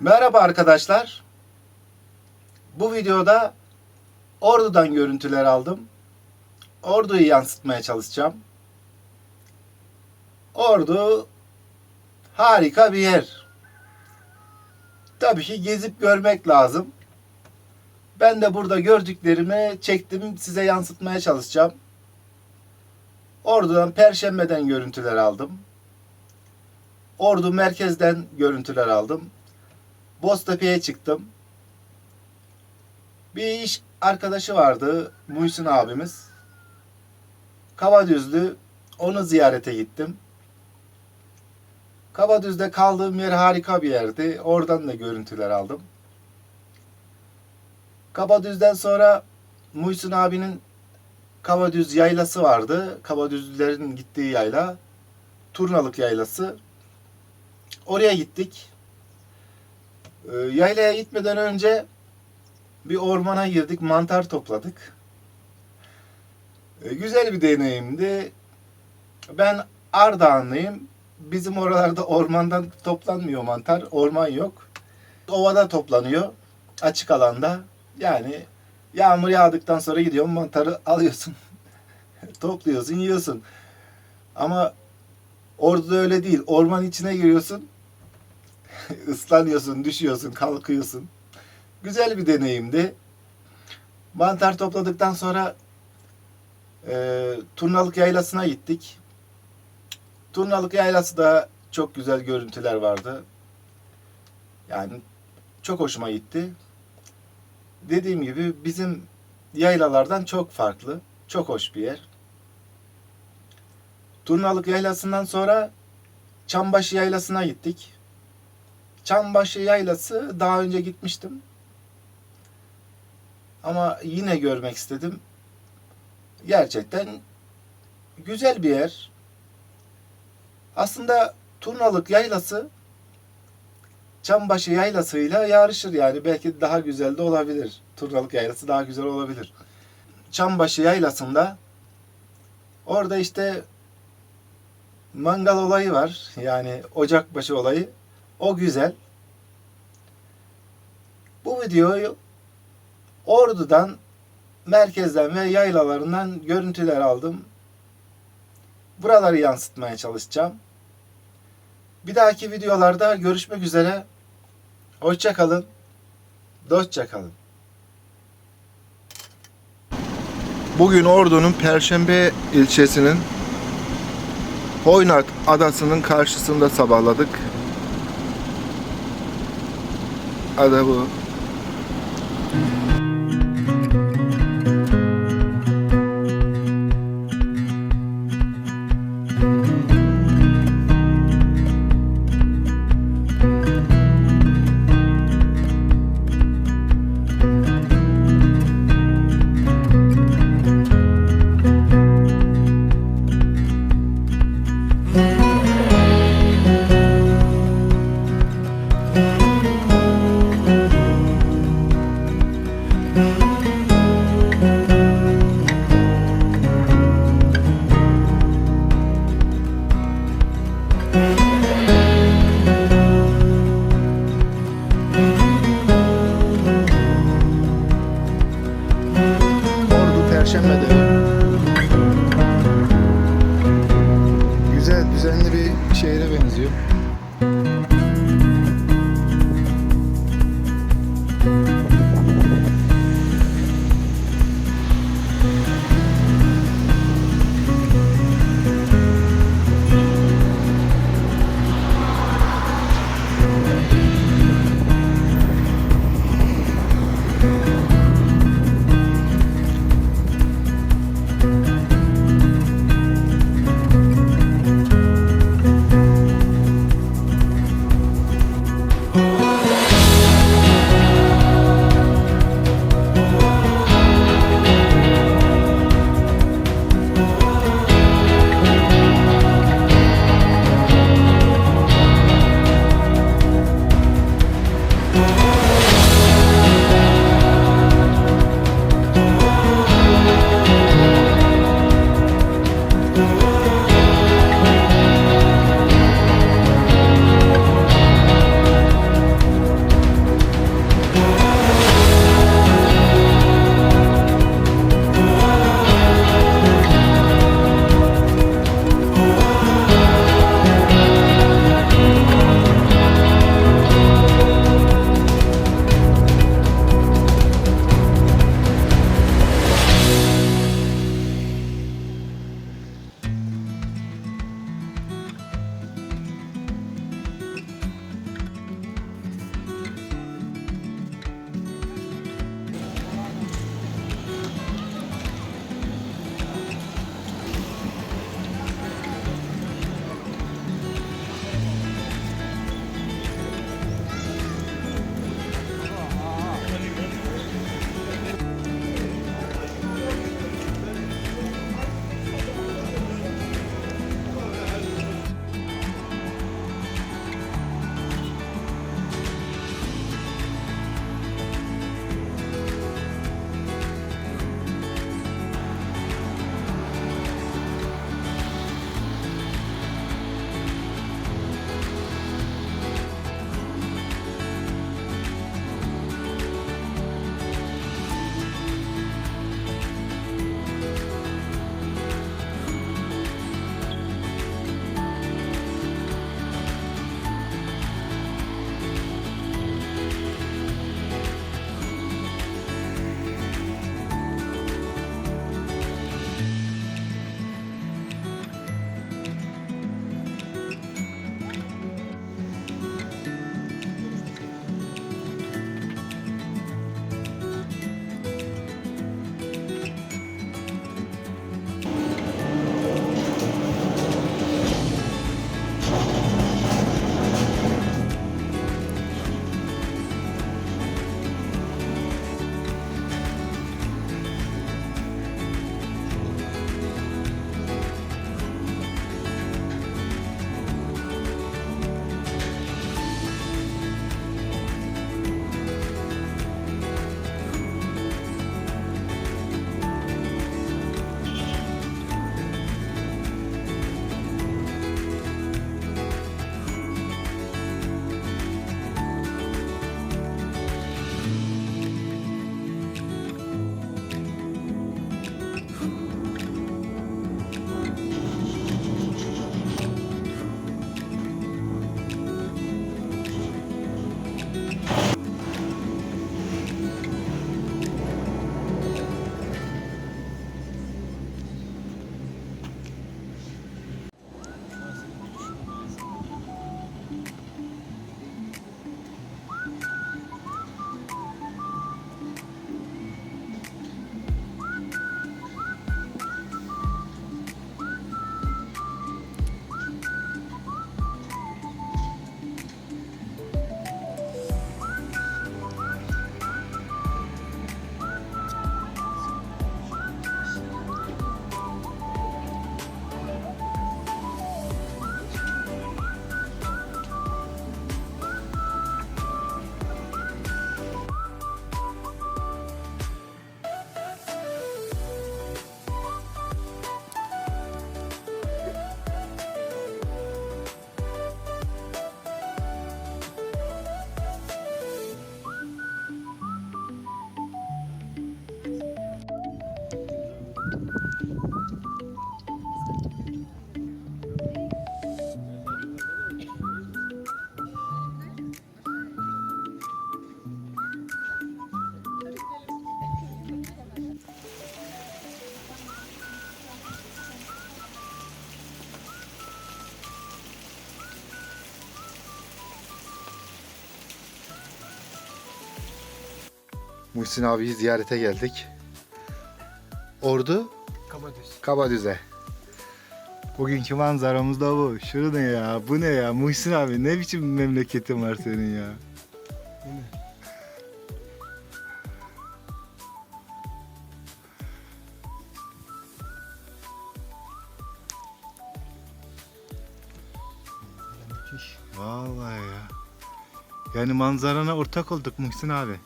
Merhaba arkadaşlar. Bu videoda Ordu'dan görüntüler aldım. Ordu'yu yansıtmaya çalışacağım. Ordu harika bir yer. Tabii ki gezip görmek lazım. Ben de burada gördüklerimi çektim size yansıtmaya çalışacağım. Ordu'dan Perşembe'den görüntüler aldım. Ordu merkezden görüntüler aldım. Boztepe'ye çıktım. Bir iş arkadaşı vardı. Muhsin abimiz. Kabadüzlü. Onu ziyarete gittim. Kabadüz'de kaldığım yer harika bir yerdi. Oradan da görüntüler aldım. Kabadüz'den sonra Muhsin abinin Kabadüz yaylası vardı. Kabadüzlülerin gittiği yayla. Turnalık yaylası. Oraya gittik. Ee, Yaylaya gitmeden önce bir ormana girdik, mantar topladık. Ee, Güzel bir deneyimdi. Ben Ardahanlıyım. Bizim oralarda ormandan toplanmıyor mantar. Orman yok. Ovada toplanıyor. Açık alanda. Yani yağmur yağdıktan sonra gidiyorsun mantarı alıyorsun. Topluyorsun, yiyorsun. Ama orada öyle değil. Orman içine giriyorsun. ıslanıyorsun, düşüyorsun, kalkıyorsun. Güzel bir deneyimdi. Mantar topladıktan sonra e, Turnalık Yaylası'na gittik. Turnalık Yaylası da çok güzel görüntüler vardı. Yani çok hoşuma gitti. Dediğim gibi bizim yaylalardan çok farklı. Çok hoş bir yer. Turnalık Yaylası'ndan sonra Çambaşı Yaylası'na gittik. Çambaşı Yaylası daha önce gitmiştim. Ama yine görmek istedim. Gerçekten güzel bir yer. Aslında Turnalık Yaylası Çambaşı Yaylası'yla yarışır yani. Belki daha güzel de olabilir. Turnalık Yaylası daha güzel olabilir. Çambaşı Yaylası'nda orada işte mangal olayı var. Yani ocakbaşı olayı. O güzel. Bu videoyu Ordu'dan, merkezden ve yaylalarından görüntüler aldım. Buraları yansıtmaya çalışacağım. Bir dahaki videolarda görüşmek üzere. Hoşça kalın. Dostça kalın. Bugün Ordu'nun Perşembe ilçesinin Hoynat adasının karşısında sabahladık. ah 不 şehre benziyor. Muhsin abiyi ziyarete geldik. Ordu Kabadüz. Kabadüz'e. Bugünkü manzaramız da bu. Şurada ne ya? Bu ne ya? Muhsin abi ne biçim memleketin var senin ya? Vallahi ya. Yani manzarana ortak olduk Muhsin abi.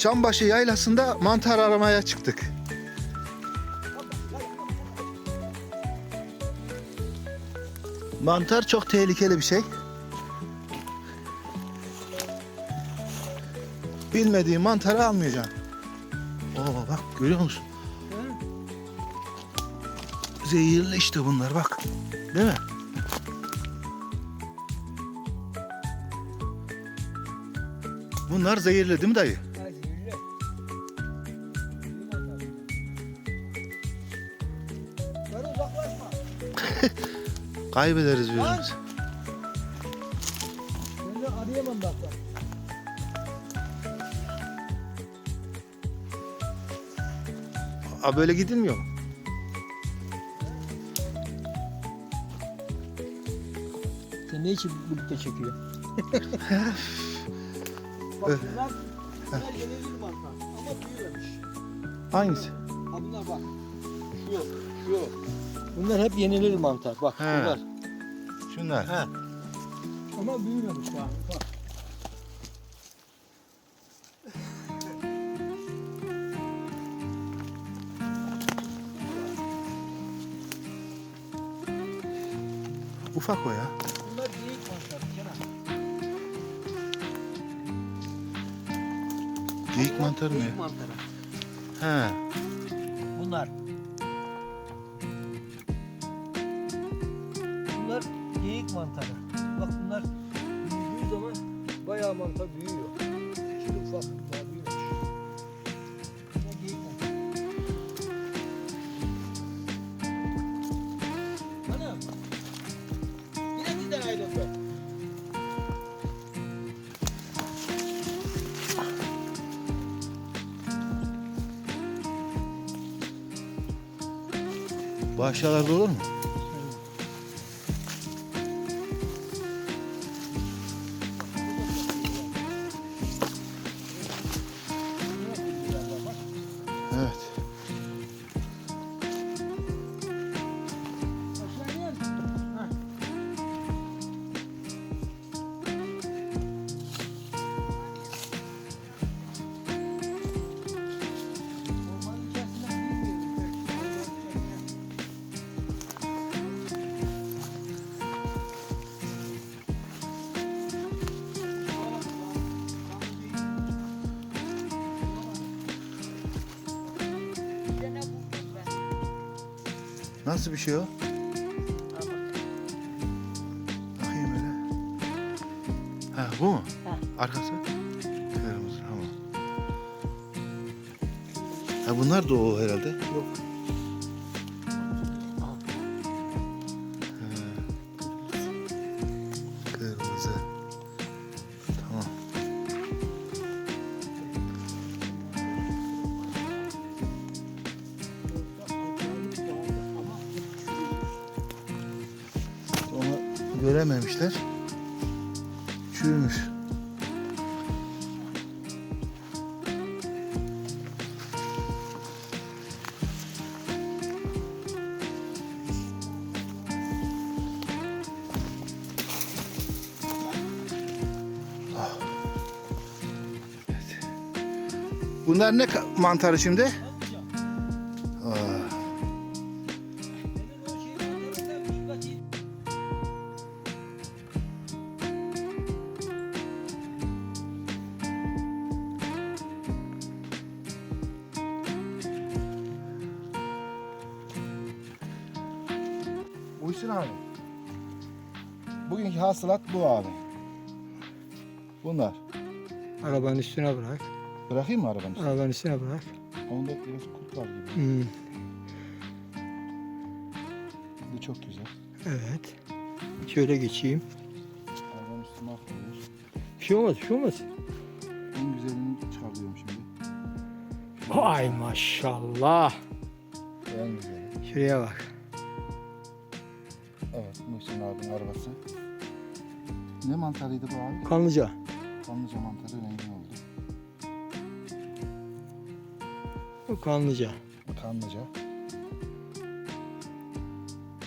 Çambaşı yaylasında mantar aramaya çıktık. Mantar çok tehlikeli bir şey. Bilmediğin mantarı almayacaksın. Oo bak görüyor musun? Zehirli işte bunlar bak. Değil mi? Bunlar zehirli değil mi dayı? Kaybederiz birbirimizi. Seni arayamam bak bak. Aa, böyle gidilmiyor mu? Sen ne için birlikte çekiyor? bak bunlar, bunlar yenilir mantar ama büyümemiş. Hangisi? Ha bunlar bak. Şu, şu. Bunlar hep yenilir mantar. Bak He. bunlar. Şunlar. He. Ama büyümemiş daha. Bak. Ufak o ya. Bunlar geyik mantarı Kenan. Geyik mantarı Geyik mı? mantarı. He. Bunlar mantarı. Bak bunlar büyüdüğü zaman bayağı mantar büyüyor. Şimdi ufak daha büyümüş. Hanım. Yine bizden ayrıldı. Bu aşağılarda olur mu? Nasıl bir şey o? Bakayım öyle. Ha bu mu? Ha. Arkası? Kırmızı tamam. Ha bunlar da o herhalde. Yok. Görememişler. Çürümüş. Ah. Bunlar ne mantarı şimdi? Uysun abi. Bugünkü hasılat bu abi. Bunlar. Arabanın üstüne bırak. Bırakayım mı arabanın üstüne? Arabanın üstüne bırak. Onda biraz kurt var gibi. Hmm, Bu çok güzel. evet. Şöyle geçeyim. Arabanın üstüne koyuyor. Bir şey olmaz, bir şey olmaz. En güzelini çıkarıyorum şimdi. Ay maşallah. En güzeli. Şuraya bak. Evet, Muhsin abinin arabası. Ne mantarıydı bu abi? Kanlıca. Kanlıca mantarı rengin oldu. Bu kanlıca. Kanlıca.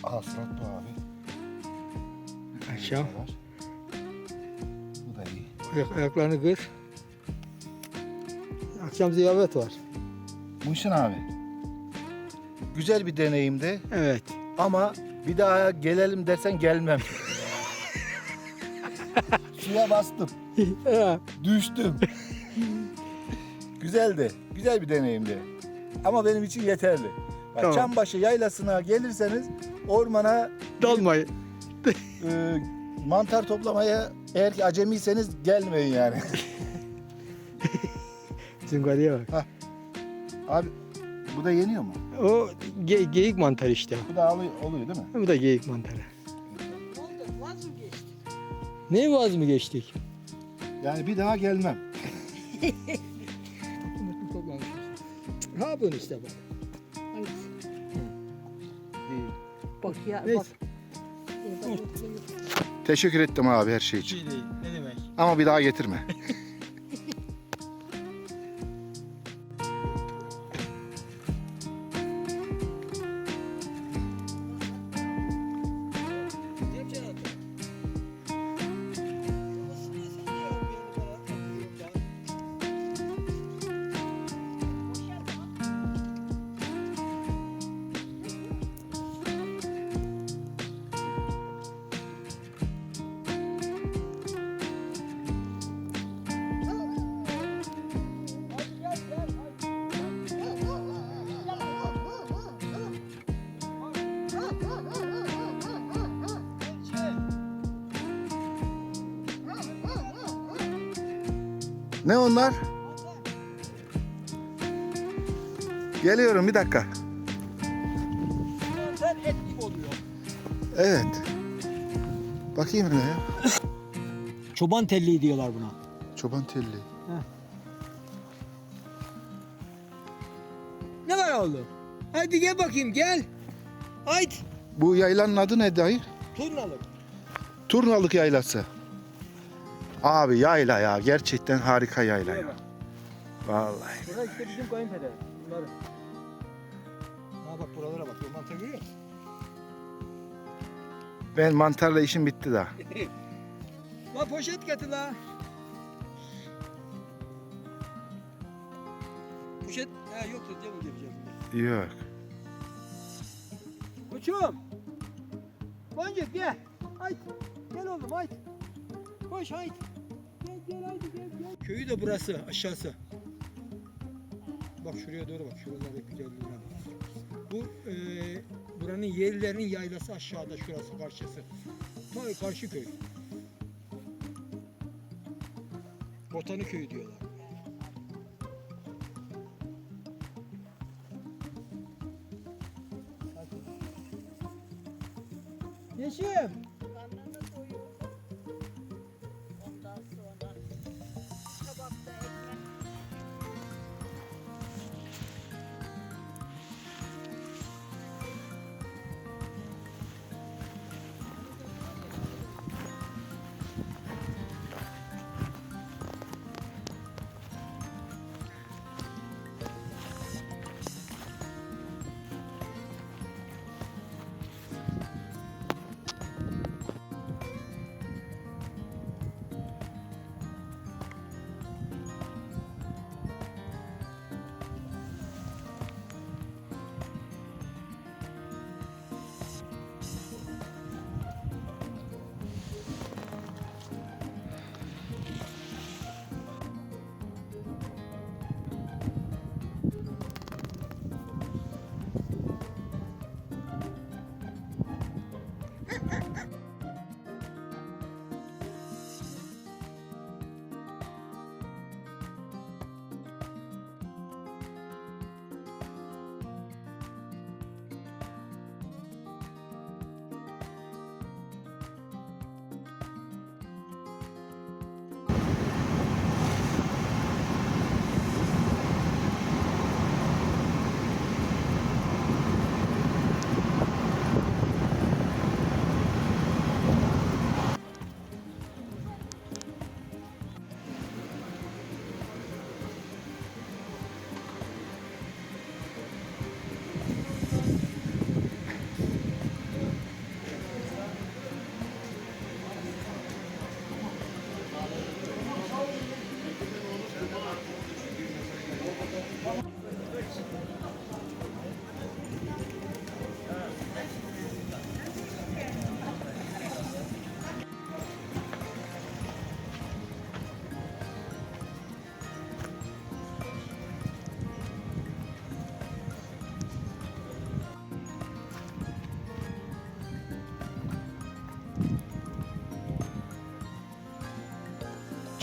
Hasılat bu abi. Var. Bu da iyi. Ayak, ayaklarını kır. Akşam ziyafet var. Muhsin abi. Güzel bir deneyimdi Evet. ama bir daha gelelim dersen gelmem. Suya bastım. Düştüm. Güzeldi. Güzel bir deneyimdi. Ama benim için yeterli. Bak, Tamam. Çambaşı yaylasına gelirseniz ormana Dalmayın. e, mantar toplamaya eğer ki acemiyseniz gelmeyin yani. Zıngariye bak. Abi bu da yeniyor mu? O ge- geyik mantarı işte. Bu da alı- oluyor değil mi? Bu da geyik mantarı. Oldu? Vaz mı geçti? Ne vaz mı geçtik? Yani bir daha gelmem. Ne yapıyorsun işte bak. Hangisi? Bak ya Neyse. bak. Ya. Teşekkür ettim abi her şey için. Şey değil. Ne demek? Ama bir daha getirme. Ne onlar? Geliyorum bir dakika. Mantar et gibi oluyor. Evet. Bakayım ne ya? Çoban telliği diyorlar buna. Çoban telli. Ne var oğlum? Hadi gel bakayım gel. Haydi. Bu yaylanın adı ne dayı? Turnalık. Turnalık yaylası. Abi yayla ya. Gerçekten harika yayla ya. Vallahi. Burası işte bizim kayınpeder. Bunları. Ha bak buralara bak. Mantar görüyor musun? Ben mantarla işim bitti daha. La poşet getir la. Poşet ha yoktu değil mi yapacağım. Yok. Koçum. Boncuk gel. Haydi. Gel oğlum haydi. Koş haydi. Köyü de burası aşağısı. Bak şuraya doğru bak. Şuralarda güzelliğine bak. Bu e, Buranın yerlilerin yaylası aşağıda şurası karşısı. Ta karşı köy. Botanik köyü diyorlar.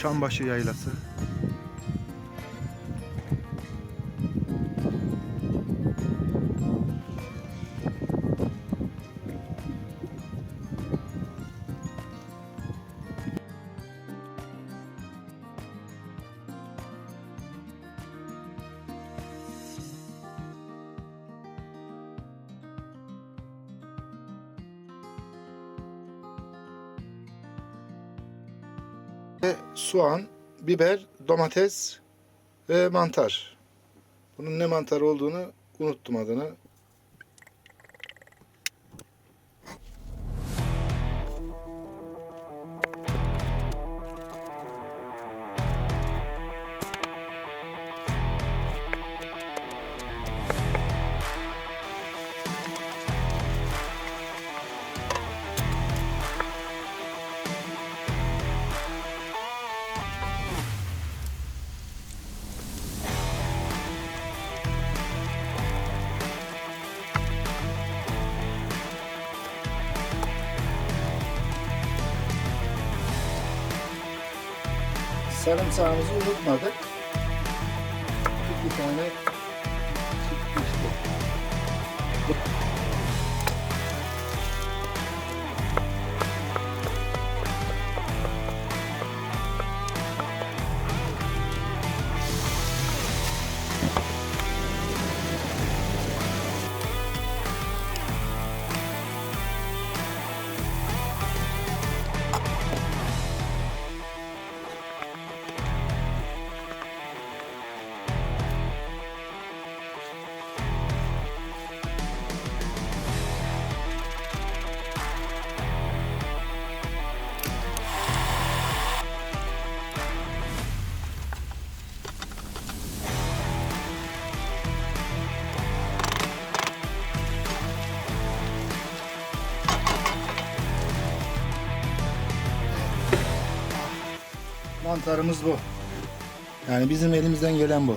Çambaşı Yaylası. Ve soğan, biber, domates ve mantar. Bunun ne mantar olduğunu unuttum adını. Sarımsağımızı unutmadık. Bir tane Mantarımız bu. Yani bizim elimizden gelen bu.